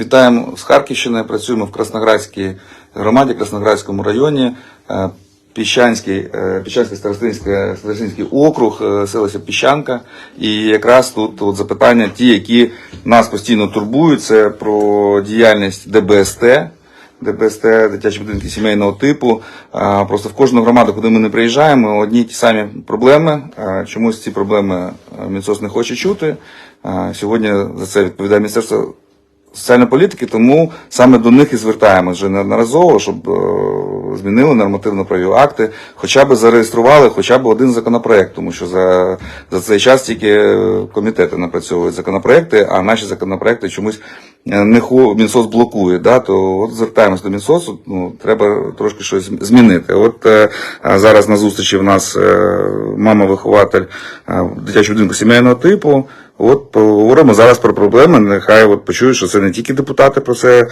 Вітаємо з Харківщини. Працюємо в Красноградській громаді, Красноградському районі. Е, Піщанський, е, Піщанський старостинський округ, е, селище Піщанка. І якраз тут от запитання, ті, які нас постійно турбують, це про діяльність ДБСТ. ДБСТ, дитячі будинки сімейного типу. Просто в кожну громаду, куди ми не приїжджаємо, одні ті самі проблеми. Чомусь ці проблеми а, Мінсоц не хоче чути. Сьогодні за це відповідає Міністерство соціальної політики, тому саме до них і звертаємось вже неодноразово, щоб е, змінили нормативно-правові акти, хоча б зареєстрували хоча б один законопроект, тому що за, за цей час тільки е, комітети напрацьовують законопроекти, а наші законопроекти чомусь е, не хо, Мінсоц блокує. Да? То от звертаємось до Мінсоцу, ну, треба трошки щось змінити. От е, зараз на зустрічі в нас е, мама-вихователь е, дитячого будинку сімейного типу. От поговоримо зараз про проблеми. Нехай от почують, що це не тільки депутати про це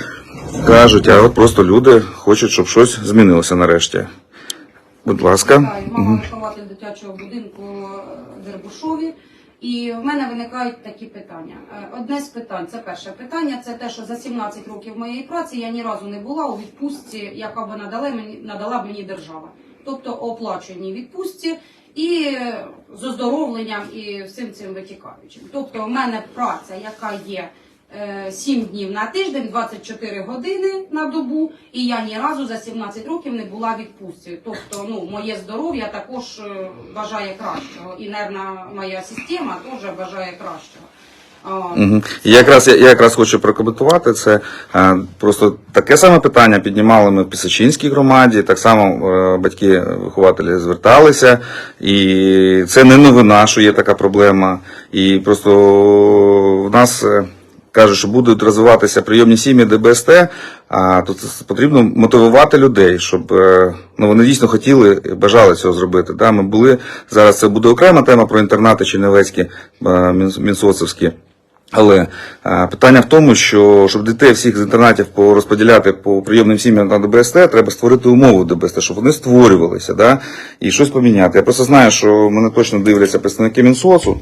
кажуть, а от просто люди хочуть, щоб щось змінилося нарешті. Будь ласка. Мама вихователь дитячого будинку е, Дербушові. І в мене виникають такі питання. Е, Одне з питань, це перше питання, це те, що за 17 років моєї праці я ні разу не була у відпустці, яка б надала мені, надала мені держава. Тобто оплаченій відпустці і е, з оздоровленням і всім цим витікаючим. Тобто в мене праця, яка є е, 7 днів на тиждень, 24 години на добу, і я ні разу за 17 років не була відпустці. Тобто, ну, моє здоров'я також е, бажає кращого, і нервна моя система теж бажає кращого. Я якраз я, якраз хочу прокоментувати це. Е, Просто таке саме питання піднімали ми в Пісачинській громаді. Так само е, батьки-вихователі зверталися, і це не новина, що є така проблема. І просто в нас. е, Кажуть, що будуть розвиватися прийомні сім'ї ДБСТ, а тут потрібно мотивувати людей, щоб ну, вони дійсно хотіли, бажали цього зробити. Да, ми були зараз. Це буде окрема тема про інтернати чернівецькі, мін- мінсоцівські. Але е, питання в тому, що щоб дітей всіх з інтернатів порозподіляти по прийомним сім'ям на ДБСТ, треба створити умови ДБСТ, щоб вони створювалися, да, і щось поміняти. Я просто знаю, що мене точно дивляться представники Мінсоцу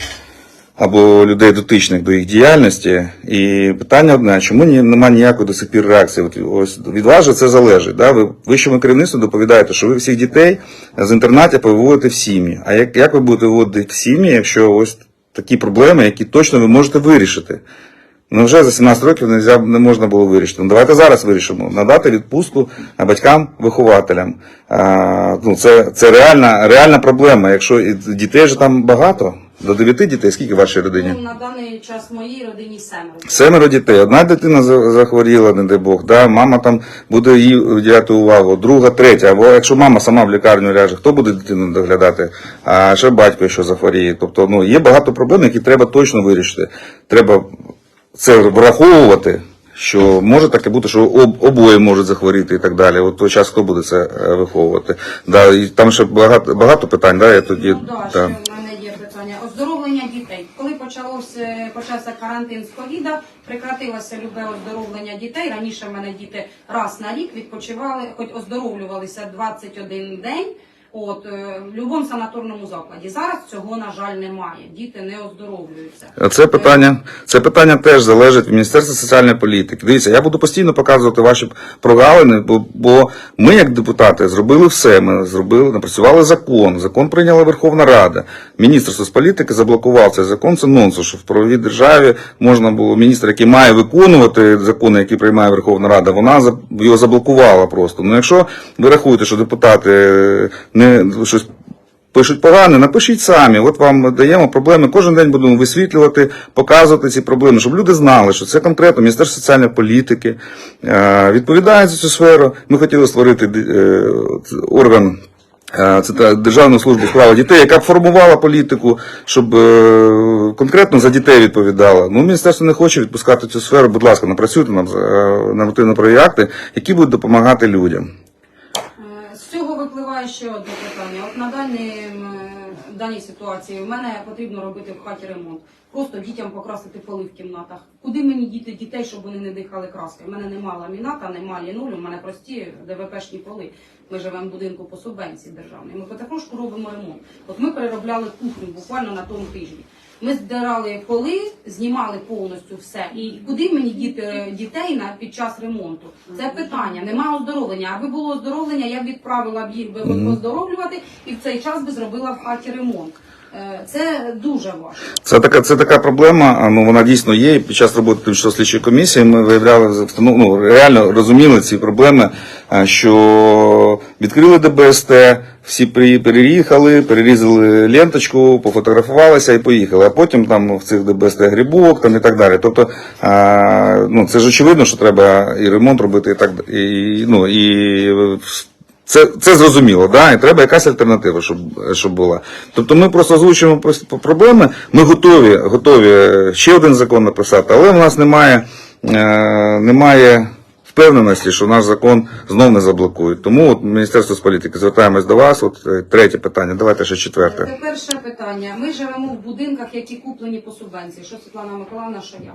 або людей дотичних до їх діяльності. І питання одне: чому немає ніякої до сих пір реакції? От ось від вас же це залежить. Да? Ви вищому керівництву доповідаєте, що ви всіх дітей з інтернатів виводите в сім'ї. А як, як ви будете виводити в сім'ї, якщо ось такі проблеми, які точно ви можете вирішити? Ну вже за 17 років не, взяв не можна було вирішити. Ну давайте зараз вирішимо. Надати відпустку батькам-вихователям. Ну, це, це реальна, реальна проблема. Якщо дітей же там багато, до 9 дітей, скільки в вашій родині? ну, на даний час в моїй родині семеро. Семеро дітей. Одна дитина за- захворіла, не дай Бог, да? мама там буде їй вділяти увагу, друга, третя. Або якщо мама сама в лікарню ляже, хто буде дитину доглядати? А ще батько, що захворіє. Тобто, ну, є багато проблем, які треба точно вирішити. Треба це враховувати. Що може таке бути, що об, обоє можуть захворіти і так далі. От той час хто буде це е, виховувати? Да, і там ще багато, багато питань, да, я тоді. Ну, да, да. ще в мене є питання. Оздоровлення дітей. Коли почалося, почався карантин з ковіда, прекратилося любе оздоровлення дітей. Раніше в мене діти раз на рік відпочивали, хоч оздоровлювалися 21 день. От е, в будь-якому санаторному закладі. Зараз цього, на жаль, немає. Діти не оздоровлюються. Це питання, це питання теж залежить від Міністерства соціальної політики. Дивіться, я буду постійно показувати ваші прогалини, бо, бо ми, як депутати, зробили все. Ми зробили, напрацювали закон. Закон прийняла Верховна Рада. Міністр соцполітики заблокував цей закон. Це нонсенс, що в правовій державі можна було міністр, який має виконувати закони, які приймає Верховна Рада, вона його заблокувала просто. Ну, якщо ви рахуєте, що депутати е, не щось пишуть погане, напишіть самі. От вам даємо проблеми. Кожен день будемо висвітлювати, показувати ці проблеми, щоб люди знали, що це конкретно Міністерство соціальної політики е, відповідає за цю сферу. Ми хотіли створити е, орган. е, Це та Державну службу справа дітей, яка б формувала політику, щоб е, конкретно за дітей відповідала. Ну, міністерство не хоче відпускати цю сферу. Будь ласка, напрацюйте нам е, нормативно правові акти, які будуть допомагати людям. Випливає ще одне питання. От на даній, даній ситуації в мене потрібно робити в хаті ремонт. Просто дітям покрасити поли в кімнатах. Куди мені діти дітей, щоб вони не дихали краски? У мене нема ламіната, нема лінулю, у мене прості ДВПшні поли. Ми живемо в будинку по субвенції державної. Ми потихоньку робимо ремонт. От ми переробляли кухню буквально на тому тижні. Ми здирали поли, знімали повністю все. І куди мені діти дітей на під час ремонту? Це питання. Нема оздоровлення. Аби було оздоровлення, я б відправила б їх би оздоровлювати і в цей час би зробила в хаті ремонт. Е, Це дуже важко. Це така, це така проблема, ну вона дійсно є. Під час роботи тимчасової слідчої комісії ми виявляли ну, ну, реально розуміли ці проблеми, що відкрили ДБСТ, всі переїхали, перерізали ленточку, пофотографувалися і поїхали. А потім там в цих ДБСТ грибок там і так далі. Тобто, а, ну це ж очевидно, що треба і ремонт робити, і так і, ну, і це, це зрозуміло, да? і треба якась альтернатива, щоб, щоб була. Тобто ми просто озвучуємо проблеми, ми готові, готові ще один закон написати, але в нас немає, е, немає впевненості, що наш закон знов не заблокують. Тому от Міністерство з політики звертаємось до вас. От е, третє питання, давайте ще четверте. Тепер ще питання. Ми живемо в будинках, які куплені по субвенції. Що Світлана Миколаївна, що я.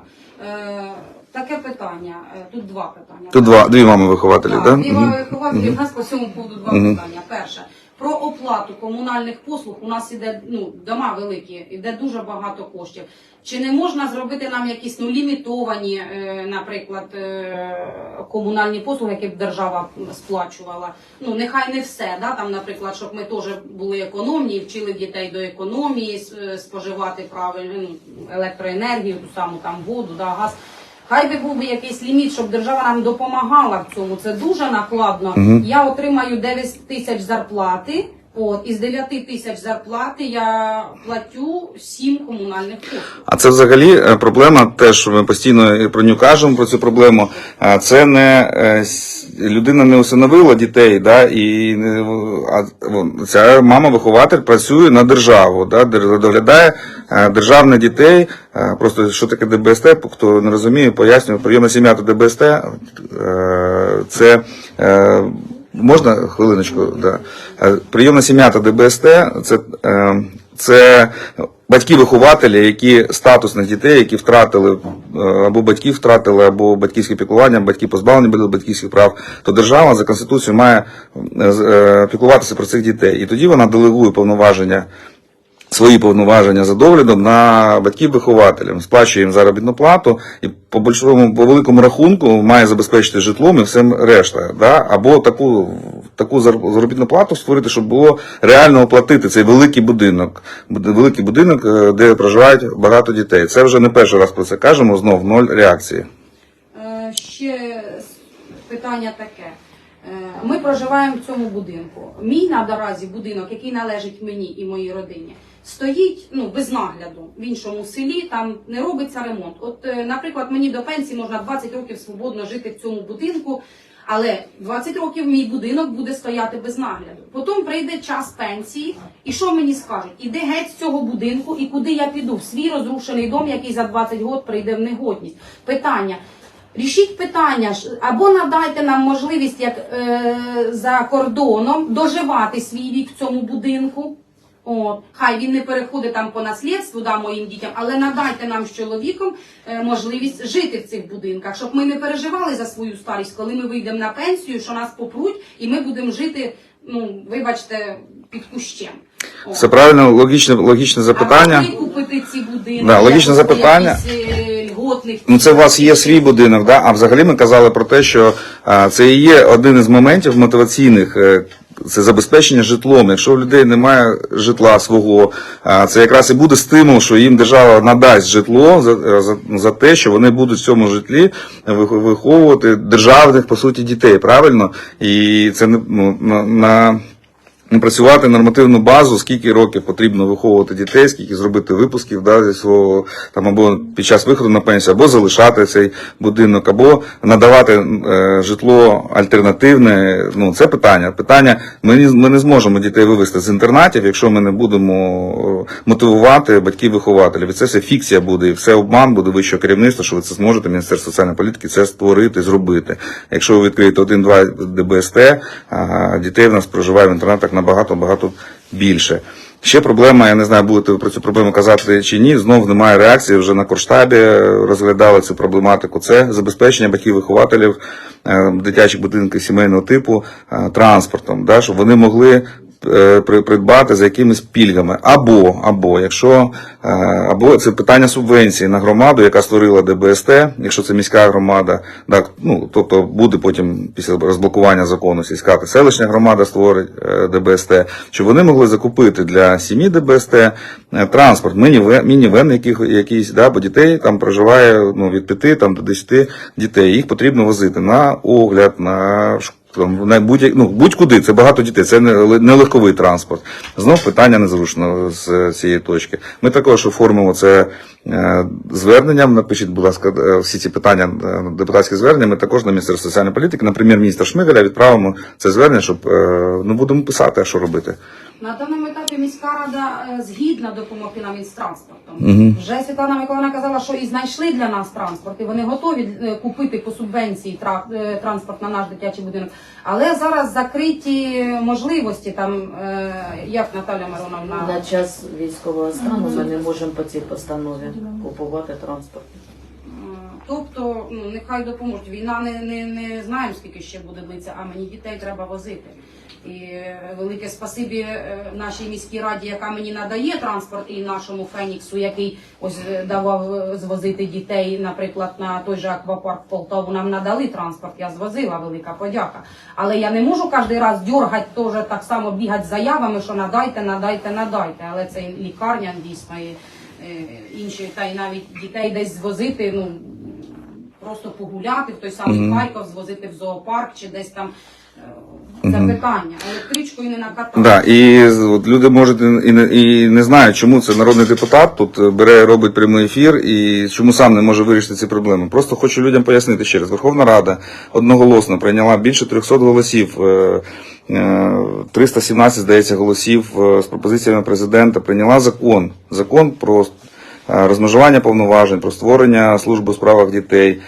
Е, таке питання. Е, Тут два питання. Тут два, дві мами вихователі, Так, да? дві Мгм. вихователі, у нас по цьому поводу два Мгм. питання. Перше. Про оплату комунальних послуг у нас іде ну дома великі, іде дуже багато коштів. Чи не можна зробити нам якісь ну лімітовані, е, наприклад, е, комунальні послуги, які б держава сплачувала? Ну нехай не все, да там, наприклад, щоб ми теж були економні, і вчили дітей до економії, е, споживати правильно ну, електроенергію, ту саму там воду, да, газ. Хай би був би якийсь ліміт, щоб держава нам допомагала в цьому. Це дуже накладно. Я отримаю 9 тисяч зарплати. От із 9 тисяч зарплати я платю 7 комунальних послуг. А це взагалі е, проблема, теж ми постійно про нього кажемо про цю проблему. Це не е, людина не усиновила дітей, да, і а ця мама-вихователь працює на державу, да, доглядає е, державних дітей. Е, Просто що таке ДБСТ, хто не розуміє, пояснюю, прийомна сім'я та ДБСТ е, це. Можна хвилиночку? Да. Е, Прийомна сім'я та ДБСТ це, е, це батьки-вихователі, які статусних дітей, які втратили е, або батьків втратили, або батьківське піклування, батьки позбавлені були батьківських прав, то держава за конституцією має піклуватися про цих дітей. І тоді вона делегує повноваження свої повноваження за доглядом на батьків-вихователям, сплачує їм заробітну плату і по большому, по великому рахунку має забезпечити житлом і всім решта. Да? Або таку, таку заробітну плату створити, щоб було реально оплатити цей великий будинок. Великий будинок, е, де проживають багато дітей. Це вже не перший раз про це кажемо, знов ноль реакції. Е, ще питання таке. Е, Ми проживаємо в цьому будинку. Мій наразі будинок, який належить мені і моїй родині, стоїть ну без нагляду в іншому селі. Там не робиться ремонт. От, е, наприклад, мені до пенсії можна 20 років свободно жити в цьому будинку. Але 20 років мій будинок буде стояти без нагляду. Потім прийде час пенсії, і що мені скажуть? Іди геть з цього будинку, і куди я піду? В свій розрушений дом, який за 20 років прийде в негодність. Питання. Рішіть питання або надайте нам можливість, як е, за кордоном, доживати свій вік в цьому будинку. От, хай він не переходить там по наслідству да, моїм дітям, але надайте нам з чоловіком е, можливість жити в цих будинках, щоб ми не переживали за свою старість, коли ми вийдемо на пенсію, що нас попруть, і ми будемо жити, ну вибачте, під кущем. От. Це правильно, логічне, логічне запитання. А купити ці будинки. Да, логічне запитання. е, льготних Ну, це у вас є свій будинок, да? а взагалі ми казали про те, що а, це і є один із моментів мотиваційних. Це забезпечення житлом. Якщо у людей немає житла свого, це якраз і буде стимул, що їм держава надасть житло за, за, за те, що вони будуть в цьому житлі вих- виховувати державних по суті дітей. Правильно? І це ну, на. На напрацювати нормативну базу, скільки років потрібно виховувати дітей, скільки зробити випусків да, зі свого там або під час виходу на пенсію, або залишати цей будинок, або надавати е, житло альтернативне. Ну це питання. Питання ми, не- ми не зможемо дітей вивести з інтернатів, якщо ми не будемо е, мотивувати батьків-вихователів. І це все фікція буде, і все обман буде вищого керівництва, що ви це зможете, Міністерство соціальної політики, це створити, зробити. Якщо ви відкриєте один-два ДБСТ, а дітей в нас проживає в інтернатах набагато багато більше. Ще проблема, я не знаю, будете ви про цю проблему казати чи ні. Знов немає реакції. Вже на Корштабі розглядали цю проблематику. Це забезпечення батьків-вихователів е, дитячих будинків сімейного типу е, транспортом, да, щоб вони могли е, придбати за якимись пільгами. Або, або, якщо, е, або це питання субвенції на громаду, яка створила ДБСТ, якщо це міська громада, так, ну, тобто буде потім після розблокування закону сільська та селищна громада створить е, ДБСТ, щоб вони могли закупити для сім'ї ДБСТ е, транспорт, мінівен, мінівен яких, да, бо дітей там проживає ну, від 5 там, до 10 дітей. Їх потрібно возити на огляд, на ш- будь, ну, будь-куди, це багато дітей, це не, легковий транспорт. Знов питання незручно з цієї точки. Ми також оформимо це е, зверненням. Напишіть, будь ласка, е, всі ці питання, е, депутатські звернення. Ми також на Міністерство соціальної політики, на прем'єр-міністра Шмигаля відправимо це звернення, щоб ну, будемо писати, що робити. На даному етапі міська рада е, згідна допомогти нам із транспортом. Мгм. Вже Світлана Миколаївна казала, що і знайшли для нас транспорт, і вони готові е, купити по субвенції тра- е, транспорт на наш дитячий будинок. Але зараз закриті можливості там, е, як Наталя Мироновна. На час військового стану ми не можемо по цій постанові купувати транспорт. Тобто, ну нехай допоможуть. Війна не, не, не знаємо, скільки ще буде длитися, а мені дітей треба возити. І велике спасибі е, нашій міській раді, яка мені надає транспорт, і нашому Феніксу, який ось е, давав е, звозити дітей, наприклад, на той же аквапарк Полтаву. Нам надали транспорт, я звозила, велика подяка. Але я не можу кожен раз дергати, теж так само бігати з заявами, що надайте, надайте, надайте. Але це лікарня дійсно і інші, та й навіть дітей десь звозити, ну просто погуляти в той самий Мгм. Харків, звозити в зоопарк чи десь там. е, Мгм. Запитання, електричкою не накатати. Да, і з- от люди можуть і не, і не знають, чому це народний депутат тут е, бере, робить прямий ефір і чому сам не може вирішити ці проблеми. Просто хочу людям пояснити ще раз. Верховна Рада одноголосно прийняла більше 300 голосів. е, е, 317, здається, голосів е, з пропозиціями президента прийняла закон. Закон про розмежування повноважень, про створення служби у справах дітей.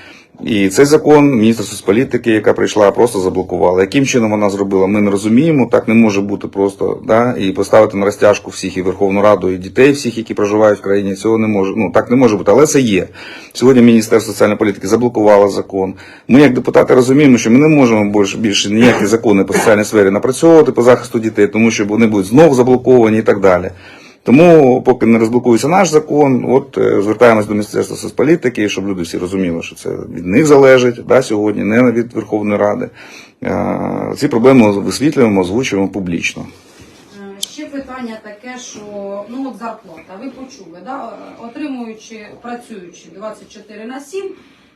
І цей закон міністр соцполітики, яка прийшла, просто заблокувала. Яким чином вона зробила, ми не розуміємо. Так не може бути просто да, і поставити на розтяжку всіх і Верховну Раду, і дітей, всіх, які проживають в країні. Цього не може. Ну так не може бути, але це є. Сьогодні Міністерство соціальної політики заблокувало закон. Ми, як депутати, розуміємо, що ми не можемо більше, більше ніякі закони по соціальній сфері напрацьовувати по захисту дітей, тому що вони будуть знов заблоковані і так далі. Тому, поки не розблокується наш закон, от е, звертаємось до Міністерства соцполітики, щоб люди всі розуміли, що це від них залежить да, сьогодні, не від Верховної Ради. Е, Ці проблеми висвітлюємо, озвучуємо публічно. Е, Ще питання таке, що ну от зарплата. Ви почули, да? Отримуючи, працюючи 24 на 7,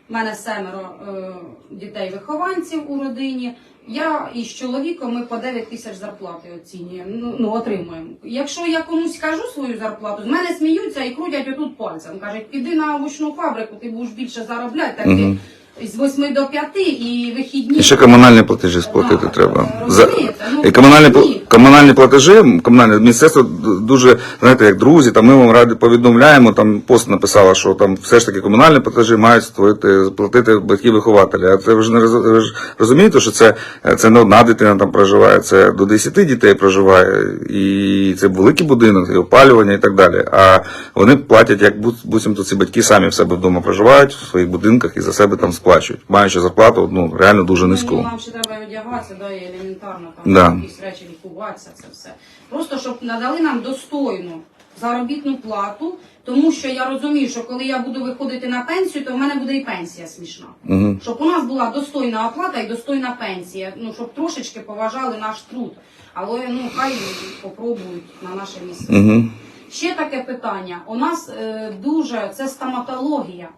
в мене семеро е, дітей-вихованців у родині. Я із чоловіком ми по 9 тисяч зарплати оцінюємо, ну, ну отримуємо. Якщо я комусь кажу свою зарплату, з мене сміються і крутять отут пальцем. Кажуть, піди на овочну фабрику, ти будеш більше заробляти, так ти з 8 до 5 і вихідні. І ще комунальні платежі сплатити треба. е, За... Ну, І комунальні, пл- ні. комунальні платежі, комунальне міністерство дуже, знаєте, як друзі, там ми вам раді повідомляємо, там пост написала, що там все ж таки комунальні платежі мають створити, платити батьки-вихователі. А це ви ж не роз- ви ж розумієте, що це, це не одна дитина там проживає, це до 10 дітей проживає, і це великий будинок, і опалювання і так далі. А вони платять, як бу- буцімто ці батьки самі в себе вдома проживають, в своїх будинках і за себе там сплачують, маючи зарплату ну, реально дуже низьку. Ну, нам ще треба і одягатися, да, і елементарно там Да. якісь речі лікуватися, це все. Просто щоб надали нам достойну заробітну плату, тому що я розумію, що коли я буду виходити на пенсію, то в мене буде і пенсія смішна. Угу. Щоб у нас була достойна оплата і достойна пенсія, ну щоб трошечки поважали наш труд. Але ну хай попробують на наше місце. Угу. Ще таке питання. У нас е, дуже це стоматологія.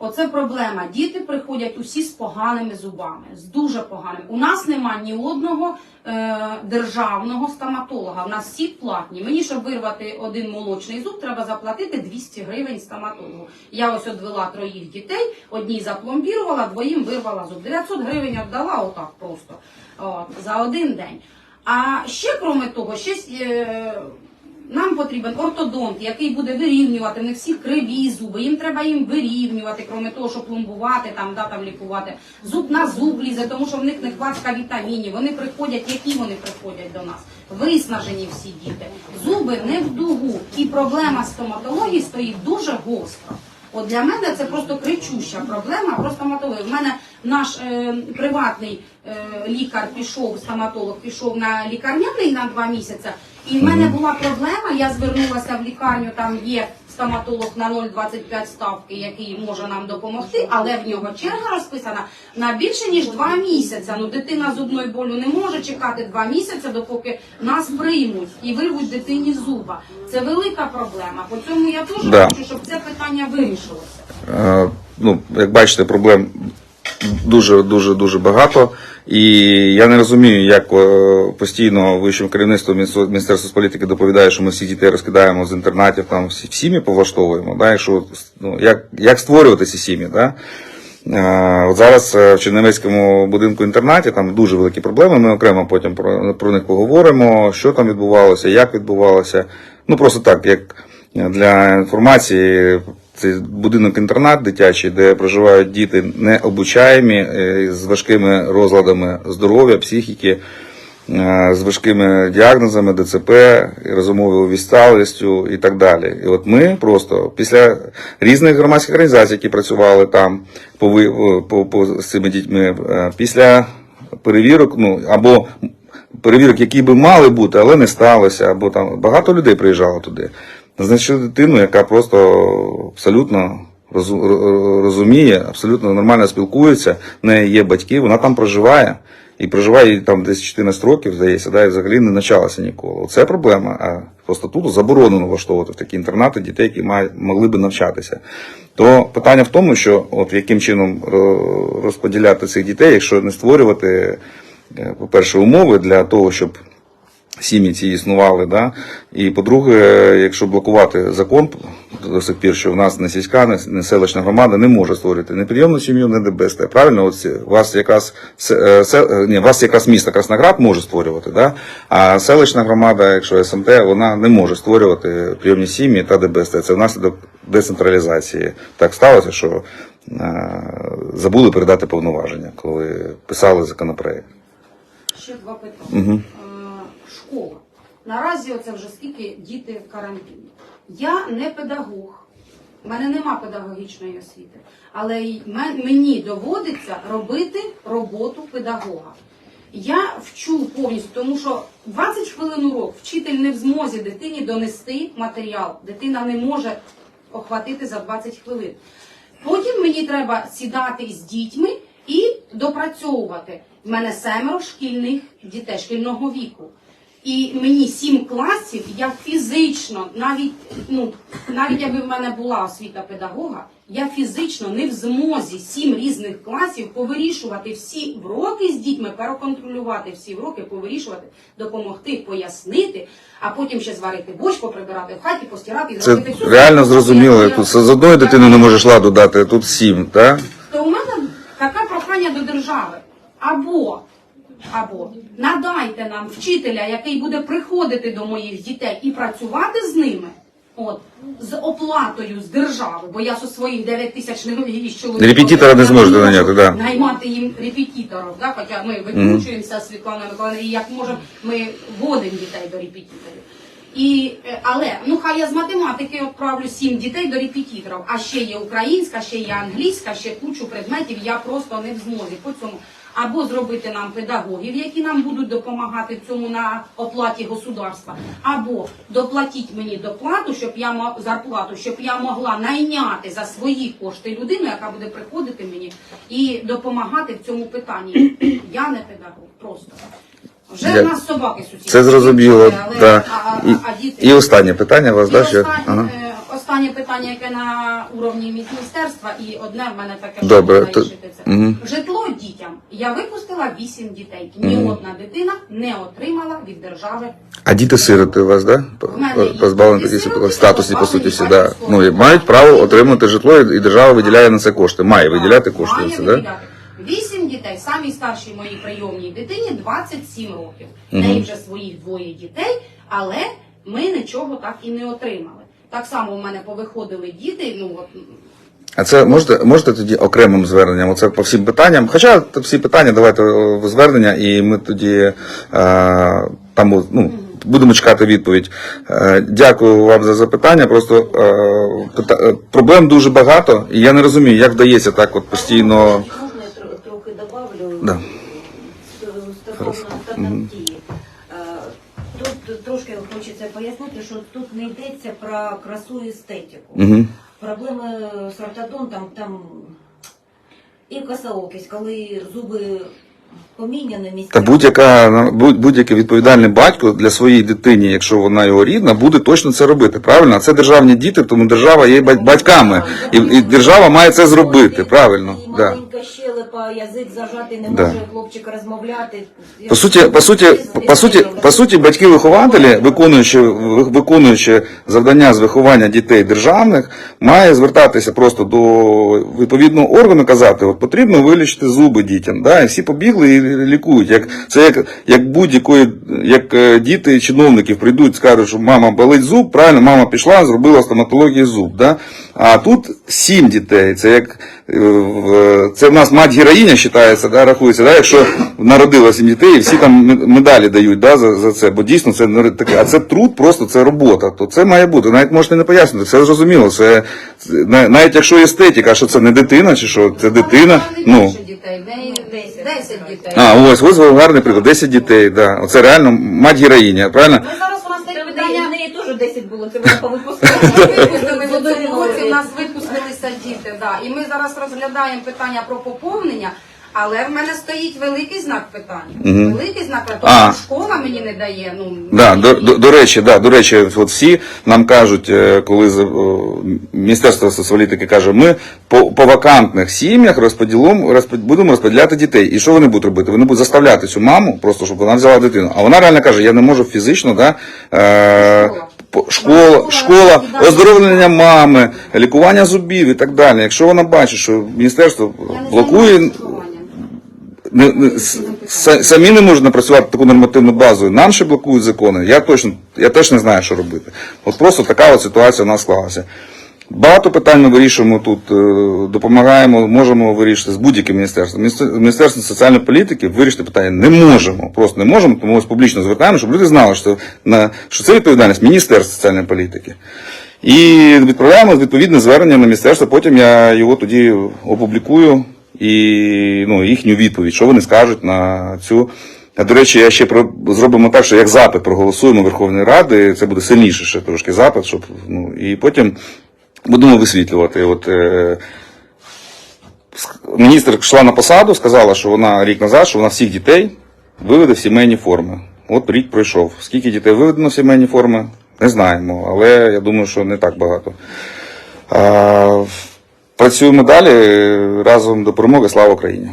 Оце проблема. Діти приходять усі з поганими зубами, з дуже поганими. У нас нема ні одного е, державного стоматолога. У нас всі платні. Мені, щоб вирвати один молочний зуб, треба заплатити 200 гривень стоматологу. Я ось одвела троїх дітей, одній запломбірувала, двоїм вирвала зуб. 900 гривень віддала отак просто от, за один день. А ще, крім того, ще е, нам потрібен ортодонт, який буде вирівнювати. В них всі криві зуби. Їм треба їм вирівнювати, крім того, щоб пломбувати, там, да, там лікувати. Зуб на зуб лізе, тому що в них нехватка вітамінів. Вони приходять, які вони приходять до нас? Виснажені всі діти. Зуби не в дугу. І проблема стоматології стоїть дуже гостро. От для мене це просто кричуща проблема про стоматологію. В мене наш е, приватний е, лікар пішов, стоматолог пішов на лікарняний на два місяці, і в мене була проблема. Я звернулася в лікарню, там є стоматолог на 0,25 ставки, який може нам допомогти, але в нього черга розписана на більше ніж два місяці. Ну дитина з одною болю не може чекати два місяці, допоки нас приймуть і вирвуть дитині зуба. Це велика проблема. По цьому я теж Да. хочу, щоб це питання вирішилося. Е, ну, як бачите, проблем дуже дуже дуже багато. І я не розумію, як е, постійно вищим керівництвом Міністерства політики доповідає, що ми всіх дітей розкидаємо з інтернатів, там всі в сім'ї повлаштовуємо. Да? Якщо, ну, як, як створювати ці сім'ї? Да? Е, От зараз е, в Чернівецькому будинку інтернаті там дуже великі проблеми. Ми окремо потім про, про них поговоримо, що там відбувалося, як відбувалося. Ну просто так, як для інформації, це будинок-інтернат дитячий, де проживають діти необучаємі е, з важкими розладами здоров'я, психіки, е, з важкими діагнозами, ДЦП, розумовою відсталістю і так далі. І от ми просто після різних громадських організацій, які працювали там по, по, по з цими дітьми, е, після перевірок, ну або перевірок, які би мали бути, але не сталося, або там багато людей приїжджало туди. Знайшли дитину, яка просто абсолютно розуміє, абсолютно нормально спілкується, в неї є батьки, вона там проживає. І проживає їй там десь 14 років, здається, да, і взагалі не навчалася ніколи. Це проблема. А по статуту заборонено влаштовувати в такі інтернати дітей, які могли би навчатися. То питання в тому, що от яким чином розподіляти цих дітей, якщо не створювати, е, по-перше, умови для того, щоб сім'ї ці існували. Да? І по-друге, якщо блокувати закон до сих пір, що в нас не сільська, не- селищна громада не може створити не прийомну сім'ю, не ДБСТ. Правильно, от у вас якраз се- е, е, ні, у вас якраз місто Красноград може створювати, да? а селищна громада, якщо СМТ, вона не може створювати прийомні сім'ї та ДБСТ. Це внаслідок децентралізації. Так сталося, що е, забули передати повноваження, коли писали законопроект. Ще два питання. Угу. Школа. Наразі оце вже скільки діти в карантині. Я не педагог, в мене нема педагогічної освіти, але мені доводиться робити роботу педагога. Я вчу повністю, тому що 20 хвилин урок вчитель не в змозі дитині донести матеріал. Дитина не може охватити за 20 хвилин. Потім мені треба сідати з дітьми і допрацьовувати. В мене семеро шкільних дітей шкільного віку. І мені сім класів, я фізично, навіть ну навіть якби в мене була освіта педагога, я фізично не в змозі сім різних класів повирішувати всі вроки з дітьми, переконтролювати всі вроки, повирішувати, допомогти, пояснити, а потім ще зварити борщ, поприбирати в хаті, постирати і Це зробити реально зрозуміло. Тут з одної дитини не можеш ладу дати, тут сім, так? то у мене таке прохання до держави. Або, або надайте нам вчителя, який буде приходити до моїх дітей і працювати з ними. От, з оплатою з держави, бо я зі своїх 9 тисяч не з чоловіком. Репетитора не зможете наняти, да. Наймати їм репетиторів, да? хоча ми викручуємося з Світланою Миколаївною, і як можемо, ми водимо дітей до репетиторів. І, е, але ну хай я з математики відправлю сім дітей до репетиторів, а ще є українська, ще є англійська, ще кучу предметів. Я просто не в змозі по цьому. Або зробити нам педагогів, які нам будуть допомагати в цьому на оплаті государства, або доплатіть мені доплату, щоб я зарплату, щоб я могла найняти за свої кошти людину, яка буде приходити мені і допомагати в цьому питанні. Я не педагог, просто вже Я- в нас собаки сусідні. Це зрозуміло. але- Да. а, а, а діти і останнє питання у вас, і да? Останнє, Ага. Останнє питання, яке на уровні міністерства, і одне в мене таке, Добре, то- рішити це. мгм. Житло дітям. Я випустила вісім дітей. Ні одна дитина не отримала від держави. А діти-сироти у вас, да? Мене є Позбавлені такі статусні по суті всі, позбавлені да. Ну, і мають право отримати житло, і і держава виділяє на це кошти. Має виділяти кошти. Має на це, да? виділяти. Вісім дітей, самій старшій моїй прийомній дитині 27 років. В неї вже своїх двоє дітей, але ми нічого так і не отримали. Так само в мене повиходили діти. Ну от А це можете, можете тоді окремим зверненням, оце по всім питанням. Хоча всі питання, давайте в звернення, і ми тоді е, там ну, будемо чекати відповідь. Е, Дякую вам за запитання. Просто е, пита- е, проблем дуже багато, і я не розумію, як вдається так от постійно. Можна я трохи добавлю? Да. Ст- Стосовно статті. Хочеться пояснити, що тут не йдеться про красу і естетику. Угу. Проблеми з ортодонтом там і косоокість, коли зуби поміняні місця. Та будь-яка ну, будь- будь-який відповідальний батько для своєї дитині, якщо вона його рідна, буде точно це робити. Правильно? А це державні діти, тому держава є батьками, і, і держава має це зробити. Правильно, да. маленька щелепа, язик зажатий, не Да. може хлопчик розмовляти. По суті, по суті, по суті, по суті, батьки-вихователі, виконуючи ви- виконуючи завдання з виховання дітей державних, має звертатися просто до відповідного органу, казати, от потрібно вилічити зуби дітям. Да? І всі побігли і лікують. Як це як, як будь-якої, як е, діти чиновників прийдуть, скажуть, що мама болить зуб, правильно, мама пішла, зробила стоматологію зуб. Да? А тут сім дітей. Це як е, в- це в нас мать героїня вважається, да, рахується, да, якщо народила сім дітей, і всі там медалі дають да, за, за це, бо дійсно це не таке, а це труд, просто це робота. То це має бути. Навіть можете не пояснити, це зрозуміло. Це, це навіть якщо естетика, що це не дитина, чи що це дитина. Ну Більше дітей, в неї 10 дітей. а ось ось гарний приклад. 10 дітей. Да. Оце реально мать героїня, правильно? Ми зараз у нас таке питання. в неї теж 10 було, це вона повипускала. У нас випустилися діти, да. І ми зараз розглядаємо питання про поповнення, але в мене стоїть великий знак питання. Мгм. Великий знак питання, А. тому що школа мені не дає. Ну, Да, до, до, до речі, да, до речі, от всі нам кажуть, е, коли з- о, Міністерство соцполітики каже, ми по, по вакантних сім'ях розподілом розпод- будемо розподіляти дітей. І що вони будуть робити? Вони будуть заставляти цю маму, просто щоб вона взяла дитину. А вона реально каже, я не можу фізично, да, е, школа, школа, оздоровлення мами, лікування зубів і так далі. Якщо вона бачить, що міністерство блокує. Не, не, самі не можуть напрацювати таку нормативну базу. Нам ще блокують закони. Я точно, я теж не знаю, що робити. От просто така от ситуація у нас склалася. Багато питань ми вирішуємо тут, е, допомагаємо, можемо вирішити з будь-яким міністерством. Міністер- Міністерство соціальної політики вирішити питання не можемо. Просто не можемо, тому ось публічно звертаємо, щоб люди знали, що, на, що це відповідальність Міністерства соціальної політики. І відправляємо відповідне звернення на міністерство, потім я його тоді опублікую і ну, їхню відповідь, що вони скажуть на цю. А, до речі, я ще про зробимо так, що як запит проголосуємо Верховної Ради, це буде сильніше ще трошки запит, щоб ну і потім будемо висвітлювати. От е, міністр йшла на посаду, сказала, що вона рік назад, що вона всіх дітей виведе в сімейні форми. От рік пройшов. Скільки дітей виведено в сімейні форми, не знаємо, але я думаю, що не так багато. Е, працюємо далі разом до перемоги. Слава Україні!